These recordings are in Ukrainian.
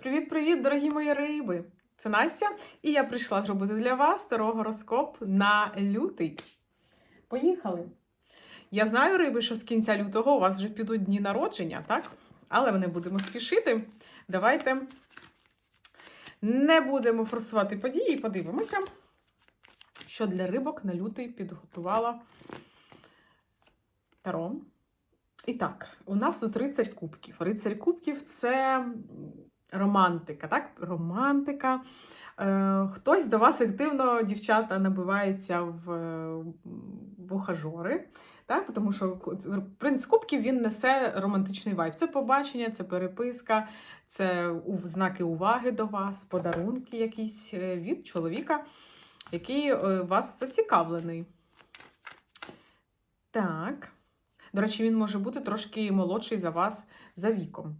Привіт-привіт, дорогі мої риби! Це Настя, і я прийшла зробити для вас старого гороскоп на лютий. Поїхали! Я знаю, риби, що з кінця лютого у вас вже підуть дні народження, так? Але ми не будемо спішити. Давайте не будемо форсувати події і подивимося, що для рибок на лютий підготувала Таро. І так, у нас тут рицарь кубків. Рицарь кубків це романтика, так? Романтика. Е, хтось до вас активно, дівчата, набивається в, в ухажори, так? тому що принц кубків він несе романтичний вайб. Це побачення, це переписка, це знаки уваги до вас, подарунки якісь е, від чоловіка, який е, вас зацікавлений. Так. До речі, він може бути трошки молодший за вас за віком.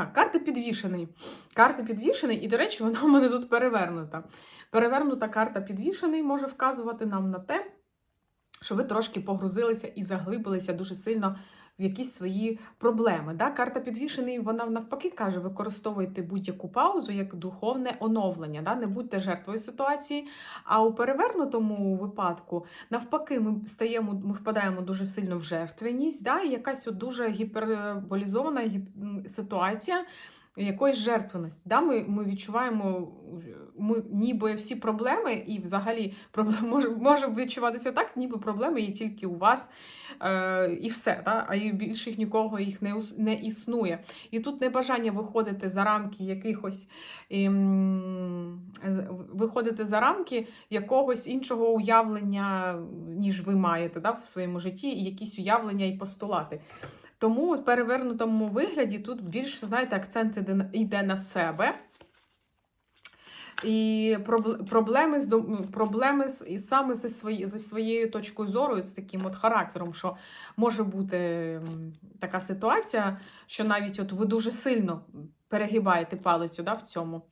Так, карта підвішений. Карта підвішений, і, до речі, вона в мене тут перевернута. Перевернута карта підвішений може вказувати нам на те, що ви трошки погрузилися і заглибилися дуже сильно в якісь свої проблеми. Да? Карта підвішений, вона навпаки каже, використовуйте будь-яку паузу як духовне оновлення. Да? Не будьте жертвою ситуації. А у перевернутому випадку, навпаки, ми стаємо, ми впадаємо дуже сильно в жертвеність, да? якась от дуже гіперболізована гіп- ситуація. Якоїсь жертвеності. Да? Ми, ми відчуваємо, ми ніби всі проблеми, і взагалі може, може відчуватися так, ніби проблеми є тільки у вас е, і все, да? а і більше їх нікого їх не, не існує. І тут небажання виходити за рамки якихось з- виходити за рамки якогось іншого уявлення, ніж ви маєте да, в своєму житті, і якісь уявлення і постулати. Тому в перевернутому вигляді тут більше, знаєте, акцент іде на себе. І проблеми з проблеми з і саме зі, свої, зі своєю точкою зору, з таким от характером, що може бути така ситуація, що навіть от ви дуже сильно перегибаєте палицю да, в цьому.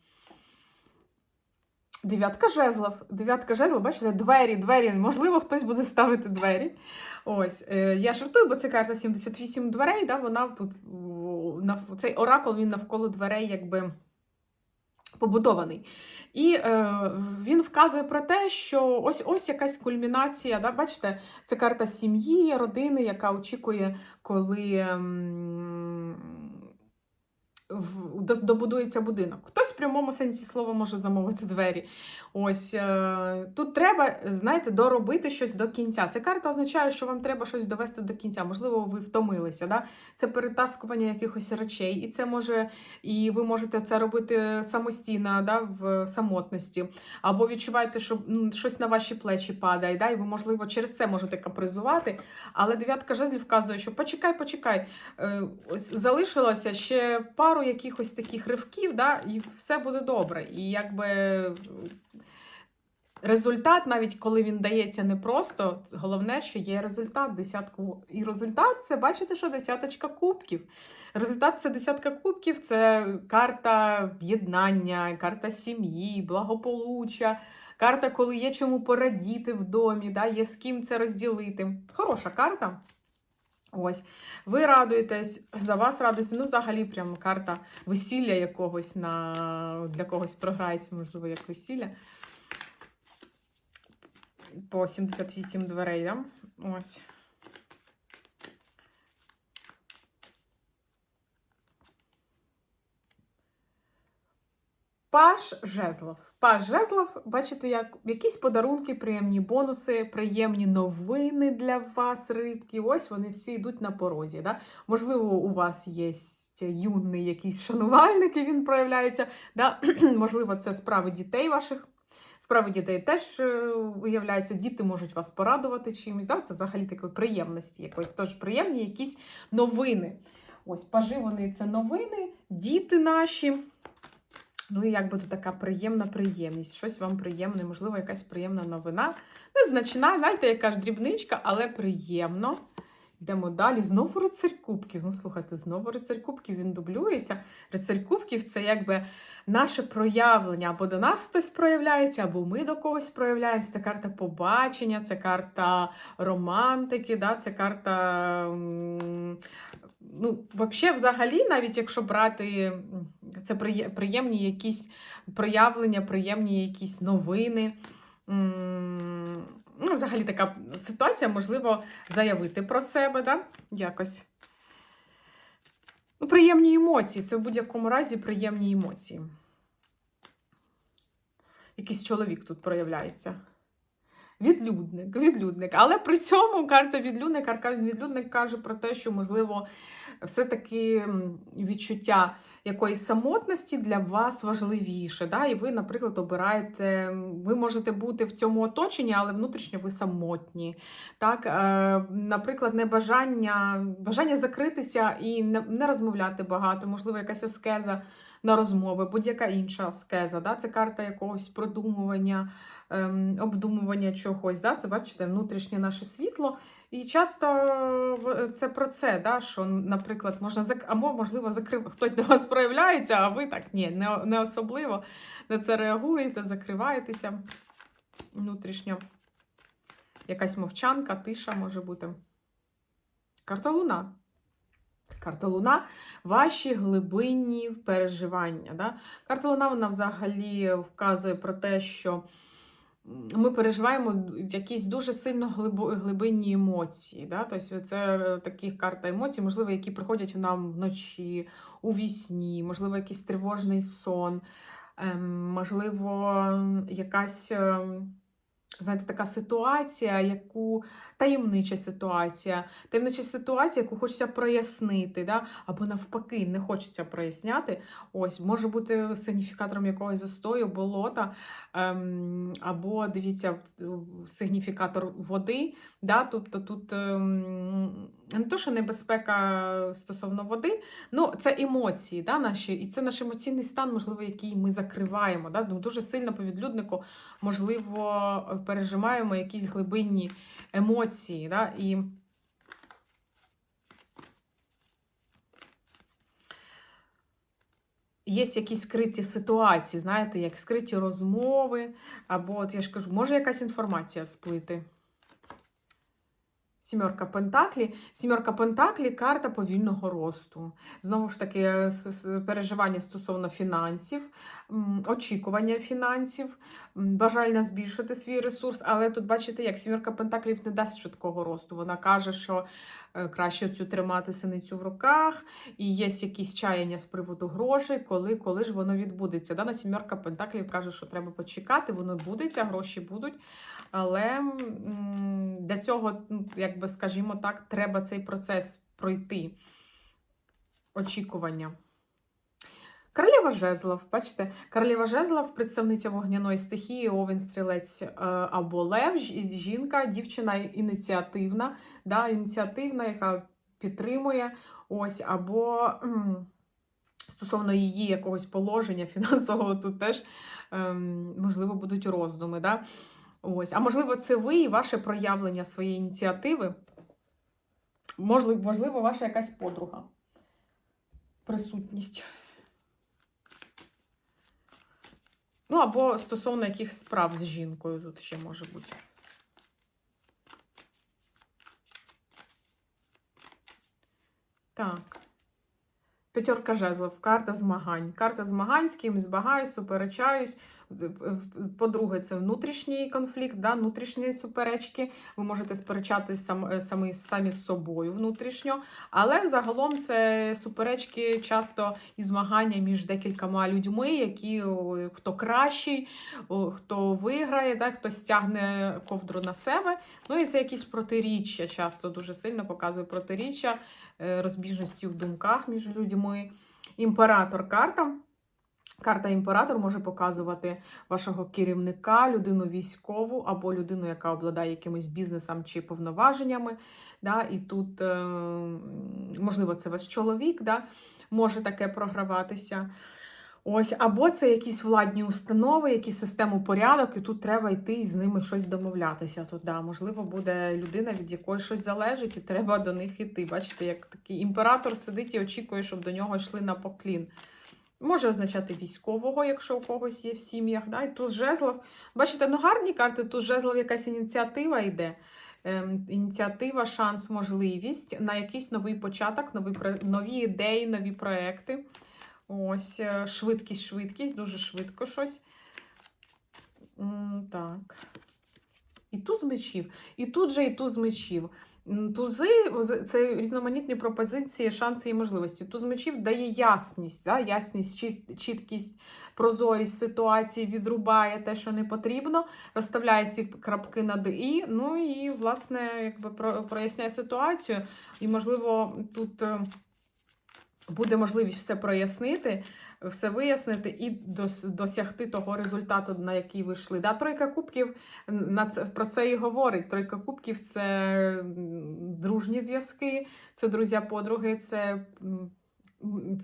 Дев'ятка жезлов. Дев'ятка жезлов, бачите, двері, двері. Можливо, хтось буде ставити двері. Ось, е, я жартую, бо це карта 78 дверей, да, вона тут цей оракул він навколо дверей якби побудований. І е, він вказує про те, що ось ось якась кульмінація. Да? Бачите, це карта сім'ї, родини, яка очікує, коли до- добудується будинок. Хтось в прямому сенсі слова може замовити двері. Ось е, тут треба, знаєте, доробити щось до кінця. Ця карта означає, що вам треба щось довести до кінця. Можливо, ви втомилися. Да? Це перетаскування якихось речей, і це може, і ви можете це робити самостійно, да, в самотності. Або відчуваєте, що щось на ваші плечі падає, да, і ви, можливо, через це можете капризувати. Але дев'ятка жезлів вказує, що почекай, почекай. Е, залишилося ще пару якихось таких ривків, да, і все буде добре. І якби результат, навіть коли він дається непросто, головне, що є результат десятку. І результат це бачите, що десяточка кубків. Результат це десятка кубків, це карта в'єднання, карта сім'ї, благополуччя. Карта, коли є чому порадіти в домі, да, є з ким це розділити. Хороша карта. Ось, ви радуєтесь, за вас радується, ну, взагалі, прям карта весілля якогось на для когось програється, можливо, як весілля. По 78 дверей, да? Ось. Паш жезлов. Паш жезлов, бачите, як якісь подарунки, приємні бонуси, приємні новини для вас, рибки. Ось вони всі йдуть на порозі. Да? Можливо, у вас є юний якийсь шанувальник, і він проявляється. Да? Можливо, це справи дітей ваших. Справи дітей теж е, виявляється, діти можуть вас порадувати чимось. Да? Це взагалі такої приємності якоїсь. Тож приємні якісь новини. Ось, пажи вони це новини, діти наші. Ну і як буде така приємна приємність. Щось вам приємне, можливо, якась приємна новина. Незначна, знаєте, яка ж дрібничка, але приємно. Йдемо далі. Знову рицарь кубків. Ну, слухайте, знову рицарь кубків він дублюється. Рицарь кубків це якби наше проявлення. Або до нас хтось проявляється, або ми до когось проявляємося. Це карта побачення, це карта романтики, да? це карта. Ну, взагалі, взагалі, навіть якщо брати Це приємні якісь проявлення, приємні якісь новини. Ну, взагалі така ситуація, можливо, заявити про себе, да? якось. Ну, приємні емоції. Це в будь-якому разі приємні емоції. Якийсь чоловік тут проявляється. Відлюдник, відлюдник. Але при цьому карта відлюдник, карта відлюдник каже про те, що, можливо, все-таки відчуття якоїсь самотності для вас важливіше. Да? І ви, наприклад, обираєте, ви можете бути в цьому оточенні, але внутрішньо ви самотні. Так? Е, наприклад, небажання, бажання закритися і не, розмовляти багато, можливо, якась аскеза на розмови, будь-яка інша аскеза. Да? Це карта якогось продумування, ем, обдумування чогось. Да? Це, бачите, внутрішнє наше світло. І часто це про це, да, що, наприклад, можна зак... або, можливо, закрив... хтось до вас проявляється, а ви так ні, не, не особливо на це реагуєте, закриваєтеся внутрішньо. Якась мовчанка, тиша може бути. Карта Луна. Карта Луна ваші глибинні переживання. Да? Карта Луна вона взагалі вказує про те, що ми переживаємо якісь дуже сильно глибинні емоції. Да? Тобто це такі карта емоцій, можливо, які приходять нам вночі, у вісні, можливо, якийсь тривожний сон, ем, можливо, якась. Знаєте, така ситуація, яку таємнича ситуація, таємнича ситуація, яку хочеться прояснити, да? або навпаки, не хочеться проясняти. Ось, може бути сигніфікатором якогось застою, болота, ем, або дивіться, сигніфікатор води. Да? Тобто тут ем, не то, що небезпека стосовно води, ну це емоції, да, наші, і це наш емоційний стан, можливо, який ми закриваємо. Да? Ну, дуже сильно по відлюднику, можливо, пережимаємо якісь глибинні емоції. Да? І Є якісь скриті ситуації, знаєте, як скриті розмови, або, от я ж кажу, може якась інформація сплити. Сімерка Пентаклі. Сімерка Пентаклі карта повільного росту. Знову ж таки, с- переживання стосовно фінансів, очікування фінансів, бажання збільшити свій ресурс. Але тут, бачите, як сімерка Пентаклів не дасть швидкого росту. Вона каже, що е, краще цю тримати синицю в руках, і є якісь чаяння з приводу грошей, коли, коли ж воно відбудеться. Дана сімерка Пентаклів каже, що треба почекати, воно будеться, гроші будуть. Але для цього, якби, як би скажімо так, треба цей процес пройти. Очікування. Королева жезлов, бачите, королева жезлов, представниця вогняної стихії, овен, стрілець е, або лев, жінка, дівчина ініціативна, да, ініціативна, яка підтримує, ось, або стосовно її якогось положення фінансового, тут теж ем, можливо будуть роздуми. Да? Ось. А можливо, це ви і ваше проявлення своєї ініціативи. Можливо, можливо, ваша якась подруга. Присутність. Ну, або стосовно якихось справ з жінкою тут ще може бути. Так. П'ятерка жезлов, карта змагань. Карта змагань, з ким змагаюсь, суперечаюсь. По-друге, це внутрішній конфлікт, да, внутрішні суперечки. Ви можете сперечатись сам, самі, самі з собою внутрішньо. Але загалом це суперечки часто і змагання між декількома людьми, які хто кращий, хто виграє, да, хто стягне ковдру на себе. Ну і це якісь протиріччя, часто дуже сильно показує протиріччя, е, розбіжності в думках між людьми. Імператор карта. Карта імператор може показувати вашого керівника, людину військову або людину, яка обладає якимось бізнесом чи повноваженнями. Да? І тут, е, можливо, це ваш чоловік, да? може таке програватися. Ось, або це якісь владні установи, якісь систему порядок, і тут треба йти і з ними щось домовлятися. Тут, да, можливо, буде людина, від якої щось залежить, і треба до них йти. Бачите, як такий імператор сидить і очікує, щоб до нього йшли на поклін. Може означати військового, якщо у когось є в сім'ях. Да? І туз жезлов. Бачите, ну гарні карти, тут жезлов якась ініціатива йде. Ем, ініціатива, шанс, можливість на якийсь новий початок, нові, нові ідеї, нові проекти. Ось, е, швидкість, швидкість, дуже швидко щось. М, Так. І туз мечів. І тут же і туз мечів. Тузи це різноманітні пропозиції, шанси і можливості. Туз мечів дає ясність, да? ясність, чіткість, прозорість ситуації, відрубає те, що не потрібно, розставляє ці крапки над і. Ну і, власне, якби про- проясняє ситуацію. І, можливо, тут е, буде можливість все прояснити, все вияснити і досягти того результату, на який ви йшли. Да, тройка кубків на це, про це і говорить. Тройка кубків це дружні зв'язки, це друзі-подруги, це,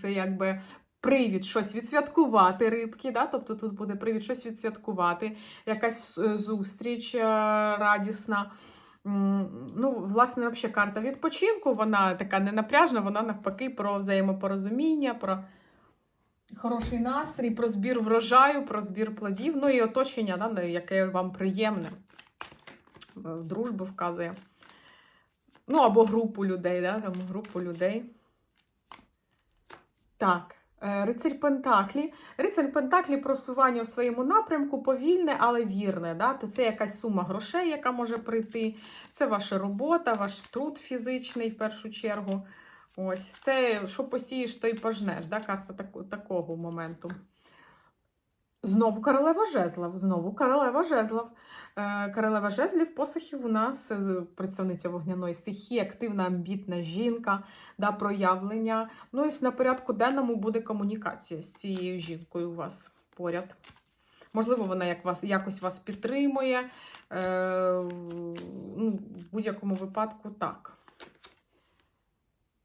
це якби. Привід щось відсвяткувати рибки, да? тобто тут буде привід щось відсвяткувати, якась зустріч е, радісна. Ну, власне, взагалі, карта відпочинку, вона така ненапряжна, вона навпаки про взаємопорозуміння, про хороший настрій, про збір врожаю, про збір плодів, ну і оточення, да, яке вам приємне. Дружбу вказує. Ну, або групу людей, да, там групу людей. Так. е, Рицарь Пентаклі. Рицарь Пентаклі просування в своєму напрямку повільне, але вірне. Да? Це якась сума грошей, яка може прийти. Це ваша робота, ваш труд фізичний в першу чергу. Ось. Це що посієш, то й пожнеш. Да? Карта таку- такого моменту. Знову королева жезлов. Знову королева жезлов. Е, Королева жезлів посохів у нас е, представниця вогняної стихії, активна, амбітна жінка, да, проявлення. Ну ось на порядку денному буде комунікація з цією жінкою у вас поряд. Можливо, вона як вас, якось вас підтримує. Е, ну, в будь-якому випадку так.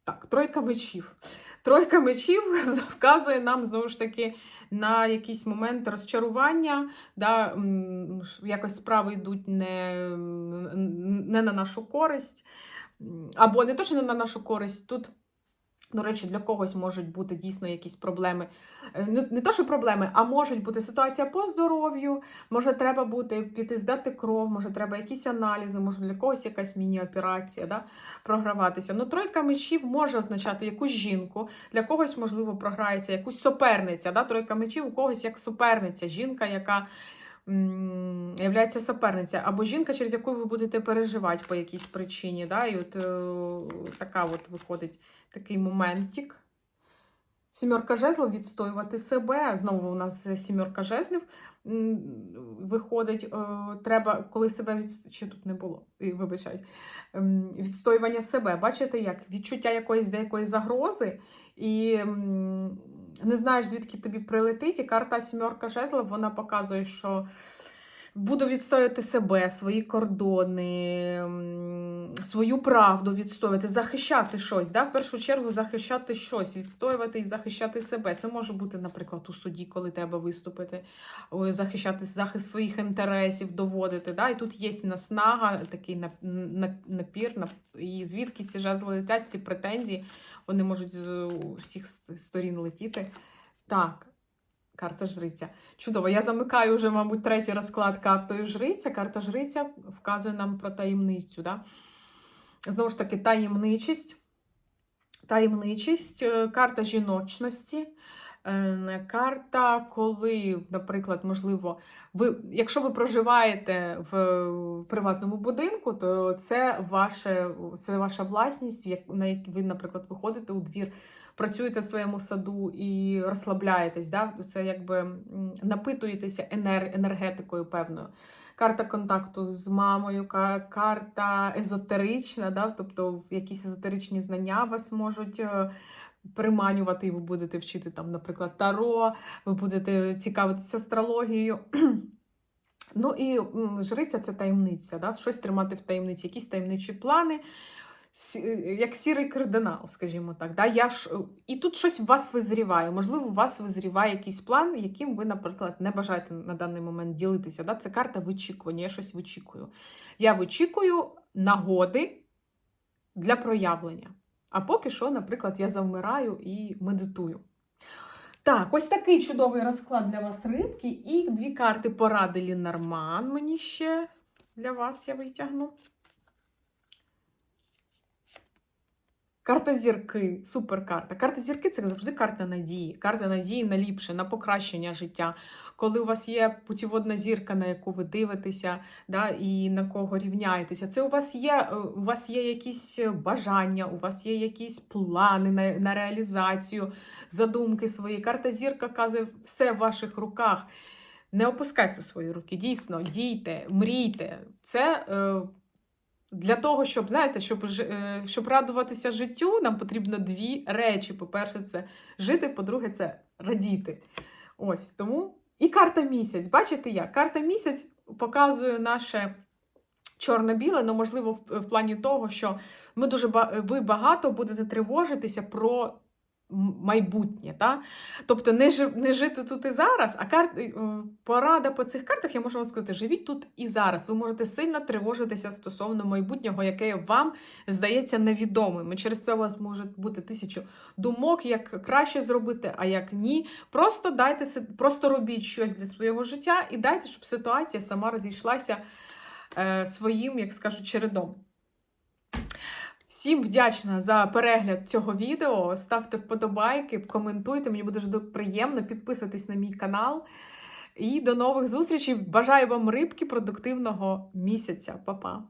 Так, тройка мечів. Тройка мечів вказує нам знову ж таки на якийсь момент розчарування, да, якось справи йдуть не, не на нашу користь. Або не то, що не на нашу користь. Тут, до речі, для когось можуть бути дійсно якісь проблеми. Е, Не, то, що проблеми, а можуть бути ситуація по здоров'ю, може, треба бути піти здати кров, може, треба якісь аналізи, може для когось якась міні-операція да, програватися. Ну, тройка мечів може означати якусь жінку, для когось, можливо, програється якусь суперниця. Да? Тройка мечів у когось як суперниця, жінка, яка являється суперниця, або жінка, через яку ви будете переживати по якійсь причині. Да? І от е, така от виходить такий моментик. Сімерка жезлів відстоювати себе. Знову у нас сімерка жезлів виходить. е, Треба, коли себе від... Чи тут не було, вибачайте. Ем, Відстоювання себе. Бачите, як відчуття якоїсь деякої загрози, і не знаєш, звідки тобі прилетить. І карта сімерка жезлів вона показує, що буду відстоювати себе, свої кордони, свою правду відстоювати, захищати щось. Да? В першу чергу захищати щось, відстоювати і захищати себе. Це може бути, наприклад, у суді, коли треба виступити, захищати захист своїх інтересів, доводити. Да? І тут є наснага, такий напір, і звідки ці жезли летять, ці претензії, вони можуть з усіх сторін летіти. Так. Карта жриця. Чудово. Я замикаю вже, мабуть, третій розклад картою жриця. Карта жриця вказує нам про таємницю. Да? Знову ж таки, таємничість. Таємничість, е, карта жіночності. е, Карта, коли, наприклад, можливо, ви, якщо ви проживаєте в приватному будинку, то це, ваше, це ваша власність, як- ви, наприклад, виходите у двір, працюєте в своєму саду і розслабляєтесь. Да? Це якби напитуєтеся енер, енергетикою певною. Карта контакту з мамою, карта езотерична, да? тобто якісь езотеричні знання вас можуть. е, Приманювати, і ви будете вчити там, наприклад, таро, ви будете цікавитися астрологією. Ну і жриця це таємниця, да? щось тримати в таємниці, якісь таємничі плани, як сірий кардинал, скажімо так. Да? Я ж... І тут щось у вас визріває. Можливо, у вас визріває якийсь план, яким ви, наприклад, не бажаєте на даний момент ділитися. Да? Це карта вичікування, я щось вичікую. Я вичікую нагоди для проявлення. А поки що, наприклад, я завмираю і медитую. Так, ось такий чудовий розклад для вас рибки. І дві карти поради Лінарман мені ще для вас я витягну. Карта зірки, суперкарта. Карта зірки це завжди карта надії. Карта надії на ліпше, на покращення життя. Коли у вас є путіводна зірка, на яку ви дивитеся, да, і на кого рівняєтеся, це у вас є, е, у вас є якісь бажання, у вас є якісь плани на, на реалізацію, задумки свої. Карта зірка казує все в ваших руках. Не опускайте свої руки, дійсно, дійте, мрійте. Це е, для того, щоб, знаєте, щоб, е, щоб радуватися життю, нам потрібно дві речі. По-перше, це жити, по-друге, це радіти. Ось тому. І карта місяць. Бачите як? Карта місяць показує наше чорно-біле, ну, можливо, в, плані того, що ми дуже ви багато будете тривожитися про майбутнє. Та? Тобто не, жи- не жити тут і зараз, а кар... е, порада по цих картах, я можу вам сказати, живіть тут і зараз. Ви можете сильно тривожитися стосовно майбутнього, яке вам здається невідомим. І через це у вас може бути тисячу думок, як краще зробити, а як ні. Просто дайте просто робіть щось для свого життя і дайте, щоб ситуація сама розійшлася е, своїм, як скажуть, чередом. Всім вдячна за перегляд цього відео. Ставте вподобайки, коментуйте, мені буде дуже приємно. Підписуйтесь на мій канал. І до нових зустрічей. Бажаю вам рибки продуктивного місяця. Па-па!